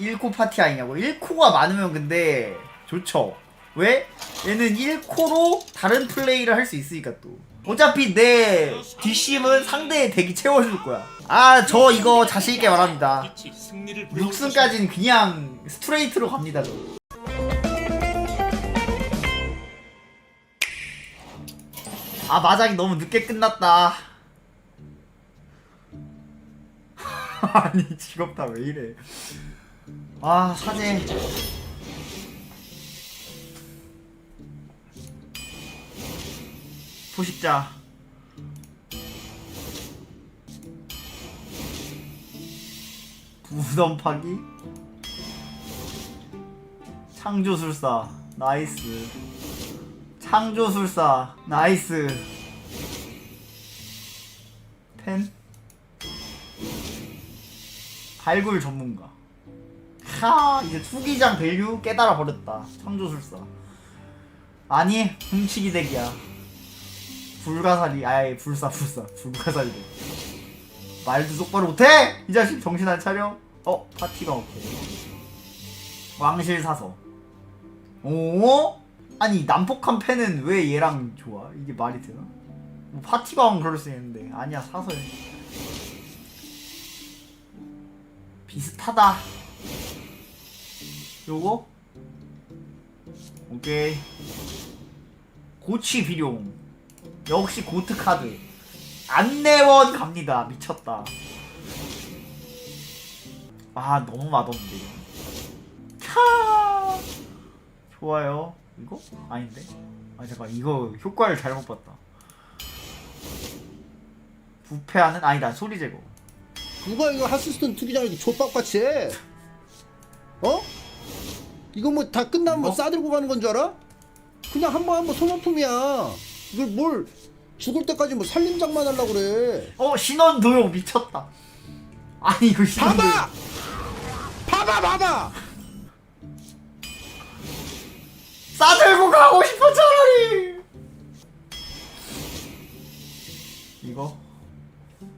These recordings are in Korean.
1코 파티 아니냐고 1코가 많으면 근데 좋죠 왜? 얘는 1코로 다른 플레이를 할 수 있으니까 또 어차피 내 뒷심은 상대의 덱이 채워줄 거야 아 저 이거 자신있게 말합니다 빛이 승리를 불러올 것이다. 6승까지는 그냥 스트레이트로 갑니다 저. 아 마작이 너무 늦게 끝났다 아니 직업다 왜 이래 아 사제 포식자. 무덤 파기? 창조술사. 나이스. 창조술사. 나이스. 펜? 발굴 전문가 하 이제 투기장 밸류 깨달아 버렸다. 창조술사. 아니 훔치기 덱이야. 불가사리 아예 불사 불사. 불가사리 덱 말도 똑바로 못해! 이 자식 정신 안 차려? 어 파티가 오케이. 왕실 사서. 오? 아니 난폭한 펜은 왜 얘랑 좋아? 이게 말이 되나? 뭐 파티가 왕 그럴 수 있는데. 아니야 사서 해 비슷하다 요거? 오케이. 고치 비룡. 역시 고트 카드. 안내원 갑니다. 미쳤다. 아 너무 맛없는데 캬! 좋아요. 이거? 아닌데? 아 잠깐 이거 효과를 잘못 봤다. 부패하는 아니다. 소리 제거. 누가 이거 하스스톤 투기장을 이렇게 족박같이 해? 어? 이거 뭐 다 끝나면 뭐? 싸들고 가는 건 줄 알아? 그냥 한 번 한 번 소모품이야. 이걸 뭘 죽을 때까지 뭐 살림장만 하려고 그래. 어 신원 도용 미쳤다 아니 이거 신원 도용 봐봐! 봐봐 봐봐! 싸들고 가고 싶어 차라리 이거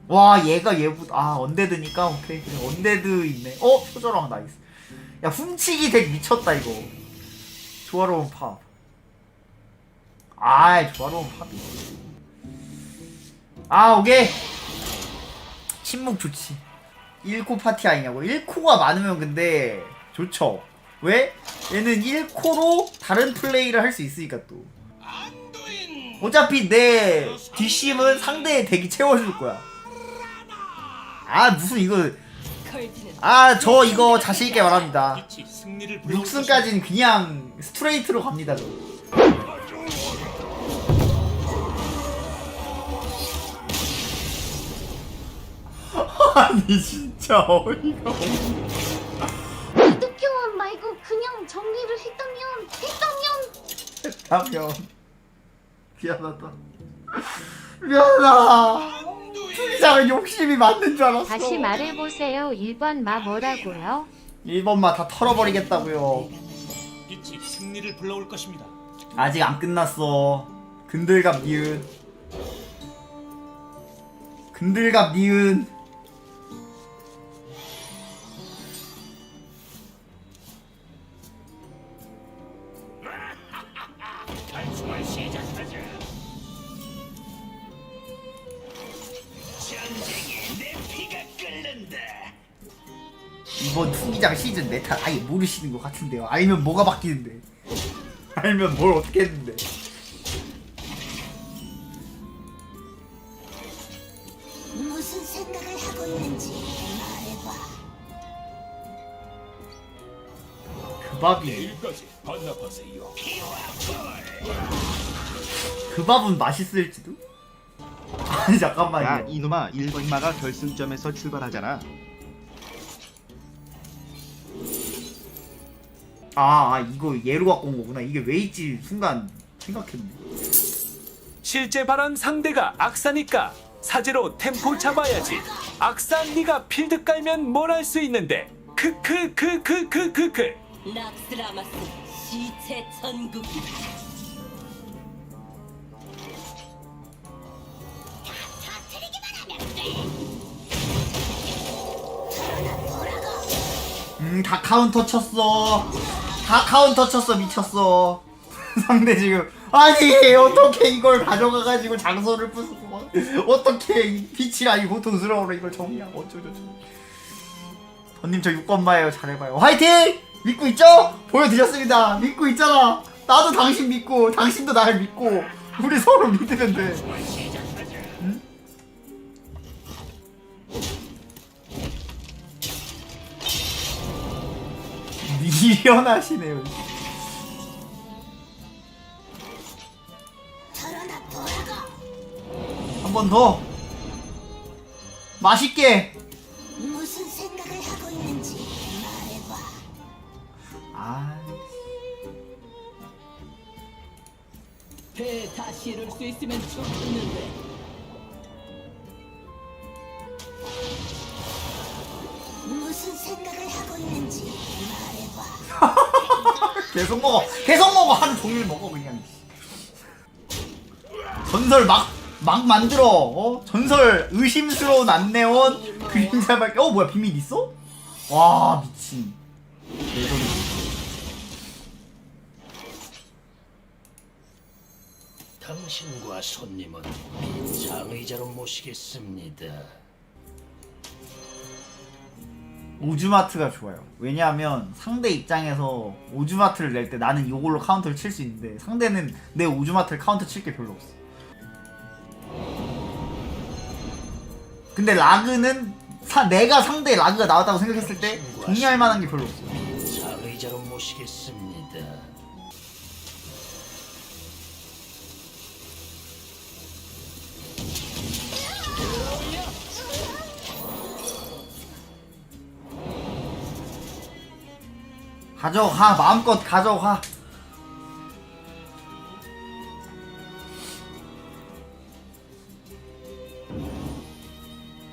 와 얘가 얘보다 아 언데드니까 오케이 언데드 있네 어 표절왕 나이스 야 훔치기 덱 미쳤다 이거. 조화로운 팝. 아이 조화로운 팝이 아 오케이. 침묵 좋지. 1코 파티 아니냐고. 1코가 많으면 근데 좋죠. 왜? 얘는 1코로 다른 플레이를 할 수 있으니까 또. 어차피 내 뒷심은 상대의 덱이 채워줄 거야. 아 무슨 이거 아 저 이거 자신 있게 말합니다 승리를 불러올 것이다. 6승까지는 그냥 스트레이트로 갑니다 저. 아니 진짜 어이가 없네 이득교환 말고 그냥 정리를 했다면 했다면 다면 미안하다 미안하다 투기장은 욕심이 맞는 줄 알았어 다시 말해보세요. 1번 마 뭐라고요? 1번만 다 털어버리겠다고요 빛이 승리를 불러올 것입니다. 아직 안 끝났어 근들갑 니은 근들갑 니은 메타 아예 모르시는 것 같은데요 알면 뭐가 바뀌는데 알면 뭘 어떻게 했는데 무슨 생각을 하고 있는지 말해봐. 그 밥이 내일까지 반납하세요. 그 밥은 맛있을지도? 아니 잠깐만요 야 이놈아 1번 마가 결승점에서 출발하잖아 아, 아 이거 얘로 갖고 온 거구나 이게 왜 있지 순간 생각했네 실제 발언 상대가 악사니까 사제로 템포 잡아야지. 악사 네가 필드 깔면 뭘 할 수 있는데. 크크크크크크크. 락스라마스 시체 천국이 음, 다 카운터 쳤어. 다 카운터 쳤어, 미쳤어. 상대 지금. 아니, 어떻게 이걸 가져가가지고 장소를 부수고. 어떻게 이 빛이라 이 고통스러워로 이걸 정리하고 어쩌고저쩌고. 번님 저 6번마예요. 잘해봐요. 화이팅! 믿고 있죠? 보여드렸습니다. 믿고 있잖아. 나도 당신 믿고, 당신도 나를 믿고. 우리 서로 믿으면 돼. 보라고. 한번 더. 맛있게. 무슨 생각을 하고 있는지 말해봐. 아, 배 다시 이룰 수 있으면 좋겠는 계속 먹어. 계속 먹어. 하루 종일 먹어 그냥. 전설 막. 막 만들어 어? 전설 의심스러운 안내원 그림자 밝기 어 뭐야 비밀 있어? 와 미친 레전드 당신과 손님은 장의자로 모시겠습니다. 오즈마트가 좋아요. 왜냐하면 상대 입장에서 오즈마트를 낼 때 나는 이걸로 카운터를 칠 수 있는데 상대는 내 오즈마트를 카운터 칠 게 별로 없어. 근데 라그는 사- 내가 상대 라그가 나왔다고 생각했을 때 정리할 만한 게 별로 없어. 장의자로 모시겠습니다. 가져가 마음껏 가져가.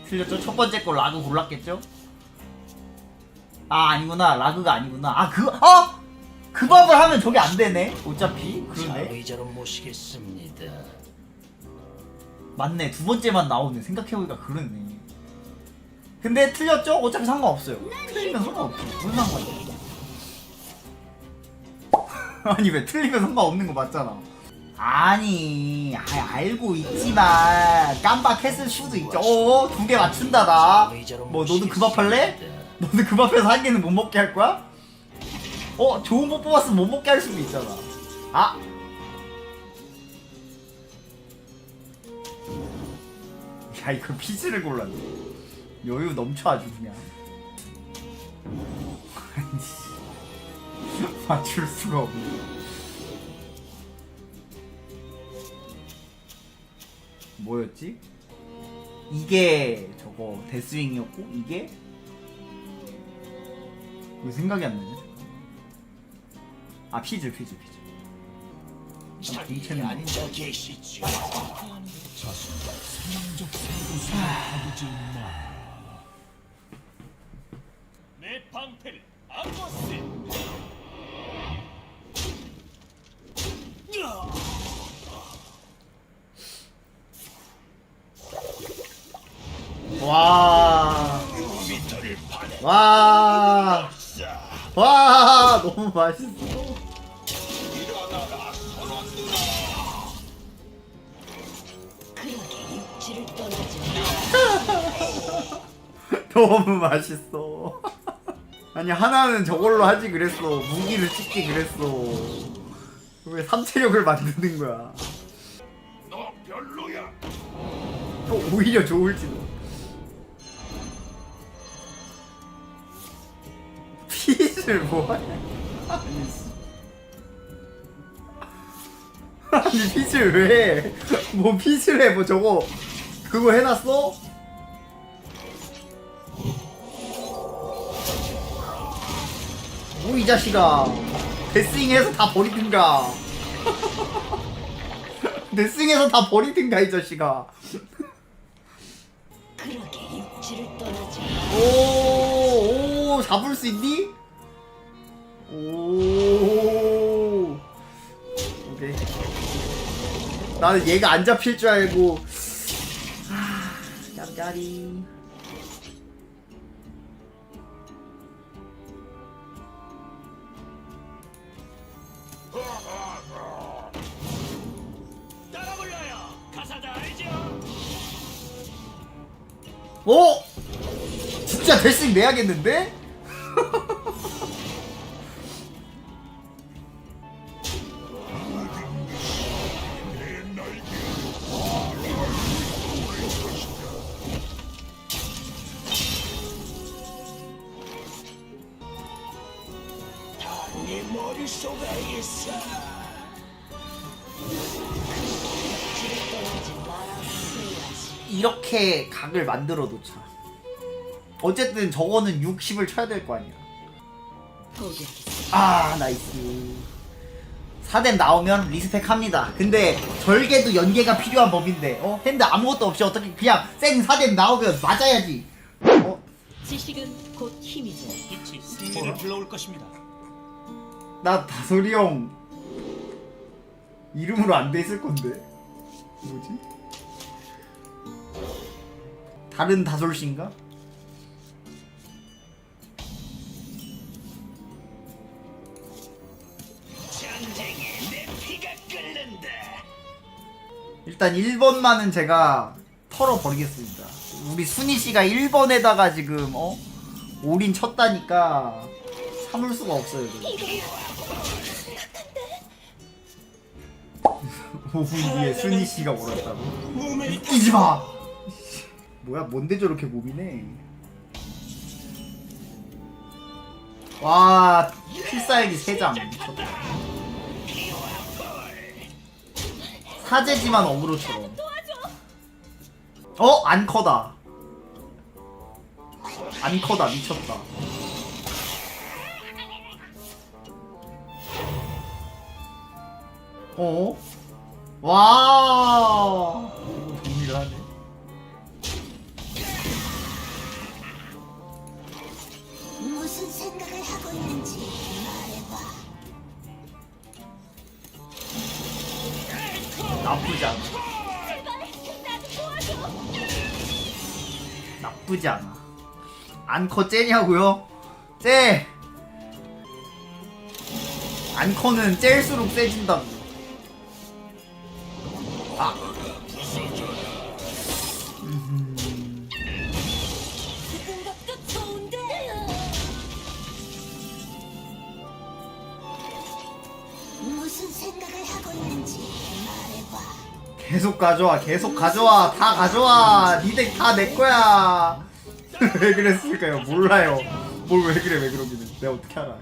틀렸죠? 첫 번째 거 라그 골랐겠죠? 아 아니구나 라그가 아니구나 아 그거 어? 그 밥을 하면 저게 안 되네 어차피 그러네 장의자로 모시겠습니다. 맞네 두 번째만 나오네 생각해보니까 그러네 근데 틀렸죠? 어차피 상관없어요 틀리면 상관없지 무슨 상관이야 아니 왜 틀리면 상관없는 거 맞잖아. 아니 아, 알고 있지만 깜빡했을 수도 있죠. 어두 개 맞춘다 장의자로 나뭐 너도 그 밥 할래? 너는 그 밥에서 한 개는 못 먹게 할 거야? 어 좋은 거 뽑았으면 못 먹게 할 수도 있잖아. 아! 야 이걸 피즈를 골랐네. 여유 넘쳐 아주 그냥. 맞출 수가 없네 뭐였지? 이게 저거 데스윙이었고 이게 왜 생각이 안 나냐? 아 피즈 피즈 피즈 자리에 앉아 계시죠. 내 와. 와, 너무 맛있어. 너무 맛있어. 아니, 하나는 저걸로 하지 그랬어. 무기를 찍지 그랬어. 왜 삼체력을 만드는 거야? 너 별로야. 또 오히려 좋을지도. 피를 뭐하냐? 아니, 피를 왜? 해? 뭐 피를 해? 뭐 저거 그거 해놨어? 뭐 이 자식아 데스윙해서 다 버리든가 데스윙해서 다 버리든가 이 자식아 그러게 육지를 떠나지 오, 오, 잡을 수 있니? 오. 오케이. 나는 얘가 안 잡힐 줄 알고. 아, 짬짜리. 따라 불러요. 가사다 알죠? 오! 진짜 대신 내야겠는데? 각을 만들어 놓자. 어쨌든 저거는 60을 쳐야 될 거 아니야. 아 나이스. 4댐 나오면 리스펙 합니다. 근데 절개도 연계가 필요한 법인데 어? 핸드 아무것도 없이 어떻게 그냥 생 4댐 나오면 맞아야지. 어? 지식은 곧 힘이죠. 빛이 승리를 불러올 것입니다. 나 다솔이 형 이름으로 안 돼 있을 건데 뭐지? 다른 다솔 씨인가? 전쟁에 내 피가 끓는다. 일단 1번만은 제가 털어버리겠습니다. 우리 순이 씨가 1번에다가 지금 어 올인 쳤다니까 참을 수가 없어요. 5분 뒤에 순이 씨가 몰았다고? 웃기지 마. 뭐야 뭔데 저렇게 고민해? 와 필살기 3장 미쳤다. 사제지만 어그로처럼. 어? 안 커다. 안 커다 미쳤다. 어? 와. 나쁘지 않아. 나쁘지 않아. 안커 째냐고요? 째. 안커는 짤수록 세진다고. 계속 가져와, 계속 가져와, 다 가져와. 니들 다내 거야. 왜 그랬을까요? 몰라요. 뭘 왜 그래, 왜 그러기는. 내가 어떻게 알아.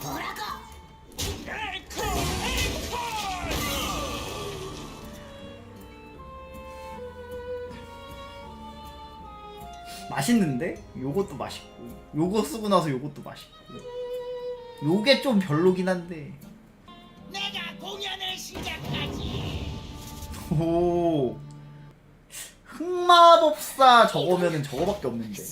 보라고. 맛있는데? 요것도 맛있고 요거 쓰고 나서 요것도 맛있고 요게 좀 별로긴 한데 내가 공연을 시작하지. 오. 흑마법사 저거면은 저거밖에 없는데.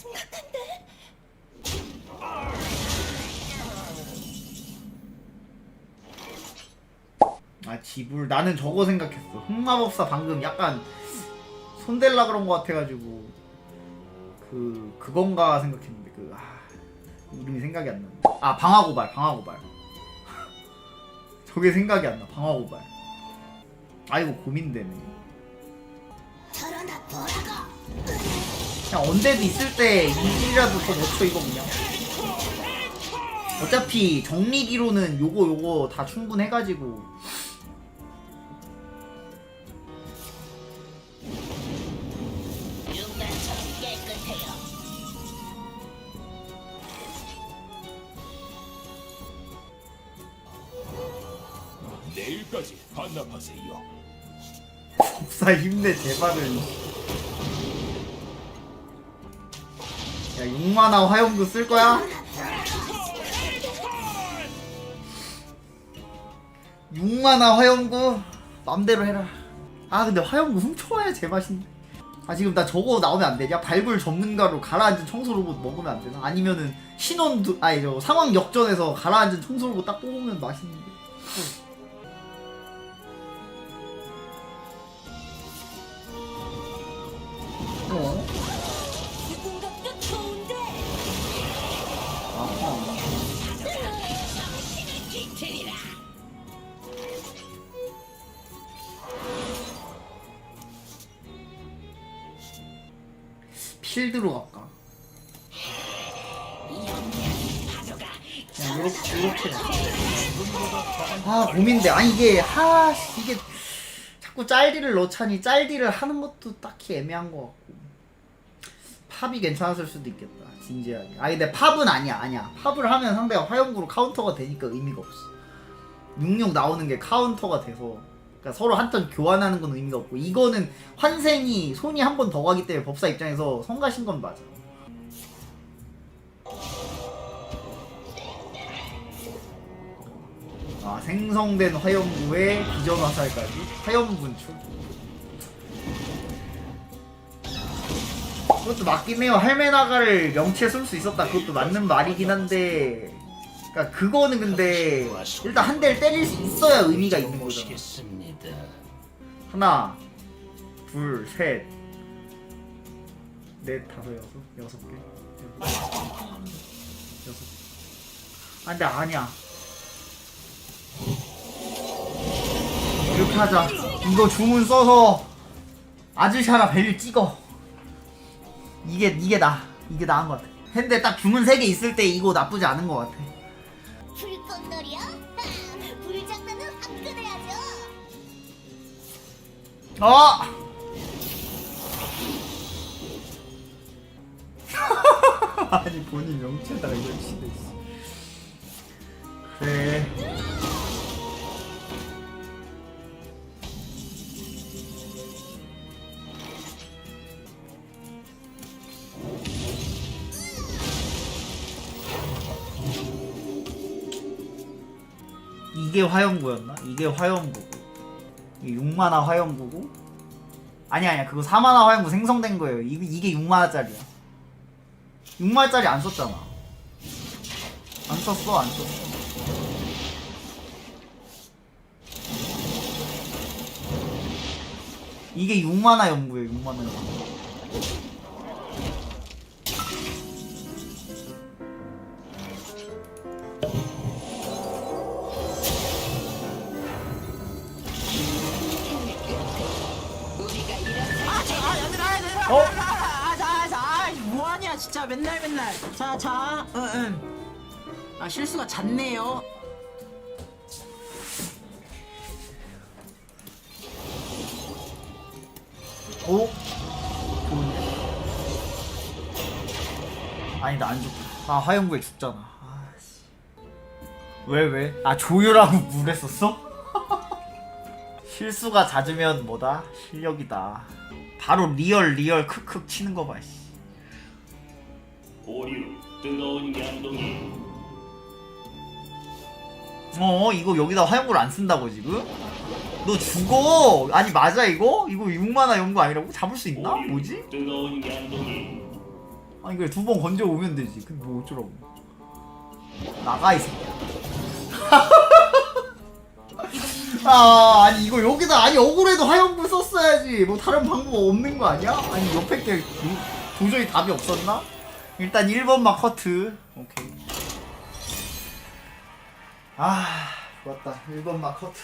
아 지불. 나는 저거 생각했어. 흑마법사 방금 약간 손댈라 그런 거 같아가지고 그 그건가 생각했는데 그 아, 이름이 생각이 안 나네. 아 방화고발 방화고발 저게 생각이 안 나. 방화 고발. 아 이거 고민되네. 그냥 언제도 있을 때 이질이라도 더 넣죠 이거 그냥. 어차피 정리기로는 요거 요거 다 충분해가지고 법사 힘내 제발은 야 6만화 화용도 쓸 거야? 6만화 화용구 맘대로 해라 아 근데 화용구 훔쳐와야 제맛인데 아 지금 나 저거 나오면 안 되냐? 발굴 전문가로 가라앉은 청소 로봇 먹으면 안 되나? 아니면은 신원 두 아니 저 상황 역전에서 가라앉은 청소 로봇 딱 뽑으면 맛있는데 필드로 갈까? 그냥 요렇게 요렇게 아 고민돼. 아니 이게 하 씨, 이게 자꾸 짤디를 넣자니 짤디를 하는 것도 딱히 애매한 것 같고. 팝이 괜찮았을 수도 있겠다 진지하게. 아니 근데 팝은 아니야 아니야. 팝을 하면 상대가 화염구로 카운터가 되니까 의미가 없어. 66 나오는 게 카운터가 돼서 그러니까 서로 한턴 교환하는 건 의미가 없고 이거는 환생이 손이 한 번 더 가기 때문에 법사 입장에서 성가신 건 맞아. 아 생성된 화염구에 기전 화살까지? 화염 분출. 그것도 맞긴 해요. 할메나가를 명치에 쓸 수 있었다. 그것도 맞는 말이긴 한데. 그니까 그거는 근데 일단 한 대를 때릴 수 있어야 의미가 있는 거잖아. 하나 둘 셋 넷 다섯 여섯? 여섯 개? 여섯. 아 근데 아니야. 이렇게 하자. 이거 주문 써서 아즈샤라 벨 찍어. 이게 이게 나 이게 나은 것 같아. 근데 딱 주문 3개 있을 때 이거 나쁘지 않은 것 같아. 불꽃놀이요? 어! 아니 본인 명치에다가 이걸 치고 있어 그래 이게 화염구였나? 이게 이게 6만화 화염구고? 아니야 아니야. 그거 4만화 화염구 생성된 거예요. 이게, 이게 6만화짜리야. 6만화짜리 안 썼잖아. 안 썼어 안 썼어. 이게 6만화 연구예요 6만화 연구 맨날 맨날. 자, 자, 응, 응. 아, 실수가 잦네요. 오? 좋은데? 아니 나 안 죽. 아 화염구에 죽잖아. 아 씨. 왜 왜? 아 조율하고 물했었어? 실수가 잦으면 뭐다? 실력이다. 바로 리얼 리얼 크크 치는 거 봐. 씨. 오류 뜨거운 양동이 어 이거 여기다 화염구를 안 쓴다고 지금? 너 죽어! 아니 맞아 이거? 이거 6만화 연구 아니라고? 잡을 수 있나? 뭐지? 뜨거운 양동이 아니 그래 두 번 건져 오면 되지. 근데 뭐 어쩌라고? 나가 이 새끼야. 아 아니 이거 여기다 아니 억울해도 화염불 썼어야지. 뭐 다른 방법 없는 거 아니야? 아니 옆에 게 도- 도저히 답이 없었나? 일단 1번만 커트. 오케이. 아 좋았다. 1번만 커트.